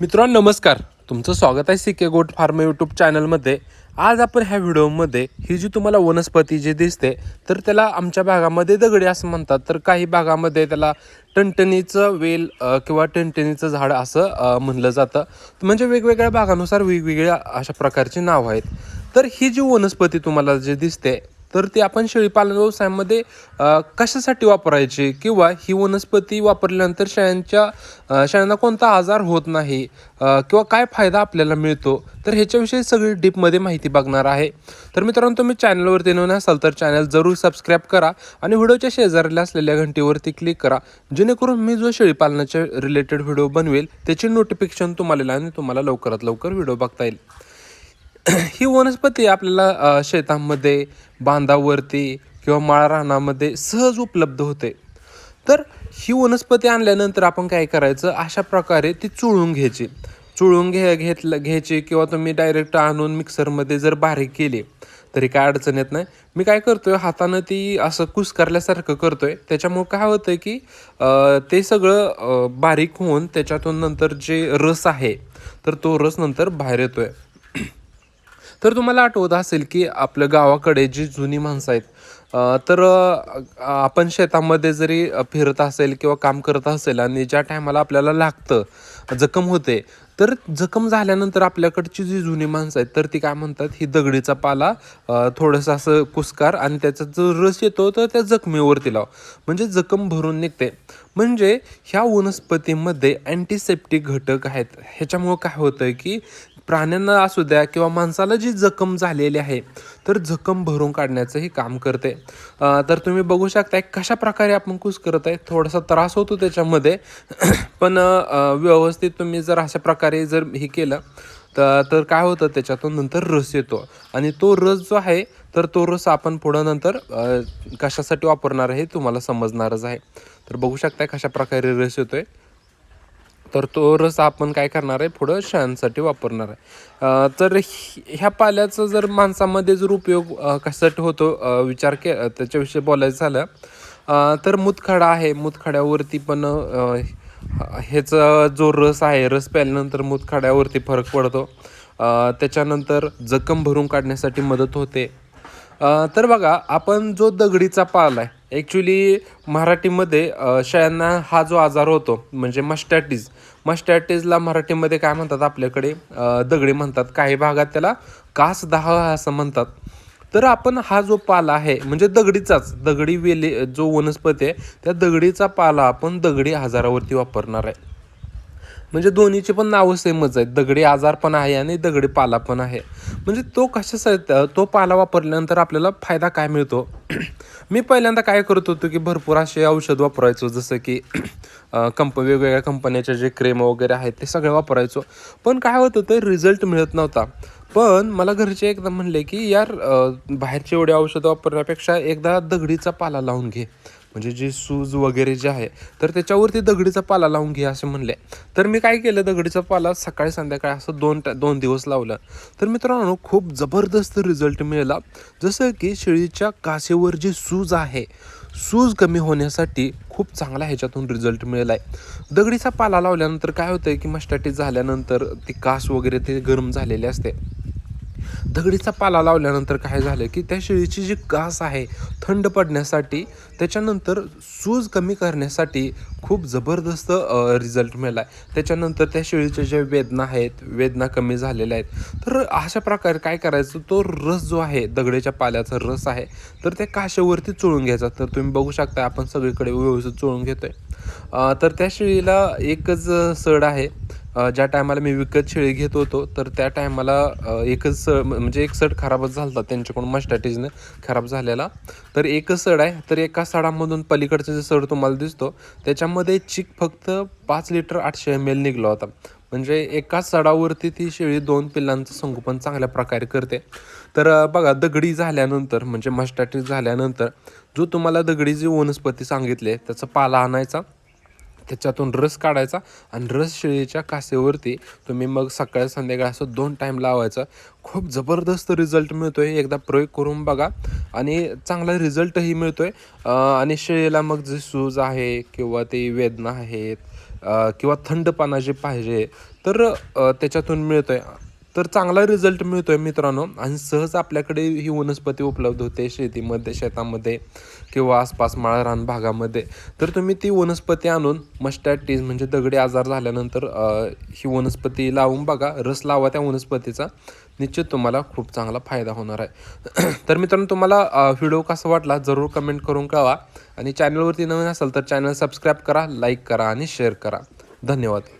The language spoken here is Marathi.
मित्रांनो नमस्कार. तुमचं स्वागत आहे सी के गोट फार्म यूट्यूब चॅनलमध्ये आज आपण ह्या व्हिडिओमध्ये ही जी तुम्हाला वनस्पती जी दिसते तर त्याला आमच्या भागामध्ये दगडी असं म्हणतात. तर काही भागामध्ये त्याला टणटणीचं वेल किंवा टणटणीचं झाड असं म्हणलं जातं. म्हणजे वेगवेगळ्या भागानुसार वेगवेगळ्या अशा प्रकारची नावं आहेत. तर ही जी वनस्पती तुम्हाला जे दिसते तर ती आपण शेळीपालन व्यवसायामध्ये कशासाठी वापरायची? किंवा ही वनस्पती वापरल्यानंतर शेळ्यांच्या शेळ्यांना कोणता आजार होत नाही किंवा काय फायदा आपल्याला मिळतो? तर ह्याच्याविषयी सगळी डीपमध्ये माहिती बघणार आहे. तर मित्रांनो तुम्ही चॅनलवरती नवीन असाल तर चॅनल जरूर सबस्क्राईब करा आणि व्हिडिओच्या शेजारीला असलेल्या घंटीवरती क्लिक करा. जेणेकरून मी जो शेळीपालनाच्या रिलेटेड व्हिडिओ बनवेल त्याची नोटिफिकेशन तुम्हाला आणि तुम्हाला लवकरात लवकर व्हिडिओ बघता येईल. ही वनस्पती आपल्याला शेतांमध्ये बांधावरती किंवा माळा रानामध्ये सहज उपलब्ध होते. तर ही वनस्पती आणल्यानंतर आपण काय करायचं? अशा प्रकारे ती चुळून घ्यायची. चुळून घे घेतलं घ्यायची किंवा तुम्ही डायरेक्ट आणून मिक्सरमध्ये जर बारीक केली तरी काय अडचण येत नाही. मी काय करतोय? हातानं ती असं कुसकारल्यासारखं करतोय. त्याच्यामुळे काय होतं की ते सगळं बारीक होऊन त्याच्यातून नंतर जे रस आहे तर तो रस नंतर बाहेर येतोय. तर तुम्हाला आठवत असेल की आपल्या गावाकडे जी जुनी माणसं आहेत तर आपण शेतामध्ये जरी फिरत असेल किंवा काम करत असेल आणि ज्या टायमाला आपल्याला लागतं जखम होते तर जखम झाल्यानंतर आपल्याकडची जी जुनी माणसं आहेत तर ती काय म्हणतात ही दगडीचा पाला थोडंसं असं कुसकार आणि त्याचा जो रस येतो तर त्या जखमेवरती लाव. म्हणजे जखम भरून निघते. म्हणजे ह्या वनस्पतीमध्ये अँटीसेप्टिक घटक आहेत. ह्याच्यामुळं काय होतं की प्राण्यांना असू द्या किंवा माणसाला जी जखम झालेली आहे तर जखम भरून काढण्याचंही काम करते. तर तुम्ही बघू शकताय कशा प्रकारे आपण कुस करत आहे थोडासा त्रास होतो त्याच्यामध्ये. पण व्यवस्थित तुम्ही जर अशा प्रकारे जर हे केलं तर तर काय होतं त्याच्यातून नंतर रस येतो. आणि तो रस जो आहे तर तो रस आपण पुढं नंतर कशासाठी वापरणार आहे तुम्हाला समजणारच आहे. तर बघू शकताय कशा प्रकारे रस आहे तर तो रस आपण काय करणार आहे? पुढं शाळांसाठी वापरणार आहे. तर ह्या पाल्याचा जर माणसामध्ये जर उपयोग कशासाठी होतो? विचार के त्याच्याविषयी बोलायचं झालं तर मुतखडा आहे. मुतखड्यावरती पण ह्याचा जो रस आहे रस प्यायल्यानंतर मुतखड्यावरती फरक पडतो. त्याच्यानंतर जखम भरून काढण्यासाठी मदत होते. तर बघा आपण जो दगडीचा पाला आहे ॲक्च्युली मराठीमध्ये शेळ्यांना हा जो आजार होतो म्हणजे मस्टॅटिस मस्टॅटिसला मराठीमध्ये काय म्हणतात आपल्याकडे? दगडी म्हणतात. काही भागात त्याला कास दहा असं म्हणतात. तर आपण हा जो पाला आहे म्हणजे दगडीचाच दगडी वेली जो वनस्पती आहे त्या दगडीचा पाला आपण दगडी आजारावरती वापरणार आहे. म्हणजे दोन्हीचे पण नावं सेमच आहेत. दगडी आजार पण आहे आणि दगडी पाला पण आहे. म्हणजे तो कशासाठी तो पाला वापरल्यानंतर आपल्याला फायदा काय मिळतो? मी पहिल्यांदा काय करत होतो की भरपूर असे औषध वापरायचो. जसं की कंप वेगवेगळ्या कंपन्याचे जे क्रेम वगैरे आहेत ते सगळे वापरायचो. पण काय होतं तर रिझल्ट मिळत नव्हता. पण मला घरचे एकदा म्हणले की यार बाहेरचे एवढे औषधं वापरण्यापेक्षा एकदा दगडीचा पाला लावून घे. म्हणजे जे सूज वगैरे जे आहे तर त्याच्यावरती दगडीचा पाला लावून घे असं म्हणले. तर मी काय केलं दगडीचा पाला सकाळी संध्याकाळी असं दोन दोन दिवस लावलं. तर मित्रांनो खूप जबरदस्त रिझल्ट मिळाला. जसं की शेळीच्या कासेवर जी सूज आहे सूज कमी होण्यासाठी खूप चांगला ह्याच्यातून रिझल्ट मिळाला आहे दगडीचा पाला लावल्यानंतर काय होतं की मस्टॅटिस झाल्यानंतर ती कास वगैरे ते गरम झालेले असते. दगडीचा पाला लावल्यानंतर काय झालं की त्या शेळीची जी कास आहे थंड पडण्यासाठी त्याच्यानंतर सूज कमी करण्यासाठी खूप जबरदस्त रिझल्ट मिळाला आहे. त्याच्यानंतर त्या शेळीच्या ज्या वेदना आहेत वेदना कमी झालेल्या आहेत. तर अशा प्रकारे काय करायचं तो रस जो आहे दगडीच्या पाल्याचा रस आहे तर त्या काशेवरती चोळून घ्यायचा. तर तुम्ही बघू शकता आपण सगळीकडे व्यवस्थित चोळून घेतोय. आहे तर त्या शेळीला एकच सड आहे. ज्या टायमाला मी विकत शेळी घेत होतो तर त्या टायमाला एकच सड म्हणजे एक सड खराबच झाला होता त्यांच्याकडून मस्टॅटिजने खराब झालेला. तर एकच सड आहे तर एका सडामधून पलीकडचा जे सड तुम्हाला दिसतो त्याच्यामध्ये चिक फक्त पाच लिटर आठशे एम एल निघला होता. म्हणजे एका सडावरती ती शेळी दोन पिल्लांचं संगोपन चांगल्या प्रकारे करते. तर बघा दगडी झाल्यानंतर म्हणजे मस्टॅटिस झाल्यानंतर जो तुम्हाला दगडी जी वनस्पती सांगितली आहे त्याचा पाला आणायचा त्याच्यातून रस काढायचा आणि रस शेळीच्या कासेवरती तुम्ही मग सकाळ संध्याकाळ असं दोन टाईम लावायचा. खूप जबरदस्त रिझल्ट मिळतो आहे एकदा प्रयोग करून बघा. आणि चांगला रिझल्टही मिळतो आहे आणि शेळीला मग जे सूज आहे किंवा ते वेदना आहेत किंवा थंडपणा जे पाहिजे तर त्याच्यातून मिळतो आहे तर चांगला रिझल्ट मिळतो आहे मित्रांनो. आणि सहज आपल्याकडे ही वनस्पती उपलब्ध होते शेतीमध्ये शेतामध्ये किंवा आसपास माळरान भागामध्ये. तर तुम्ही ती वनस्पती आणून मस्टॅटीज म्हणजे दगडी आजार झाल्यानंतर ही वनस्पती लावून बघा. रस लावा त्या वनस्पतीचा. निश्चित तुम्हाला खूप चांगला फायदा होणार आहे. तर मित्रांनो तुम्हाला व्हिडिओ कसा वाटला जरूर कमेंट करून कळवा. आणि चॅनलवरती नवीन असाल तर चॅनल सबस्क्राईब करा लाईक करा आणि शेअर करा. धन्यवाद.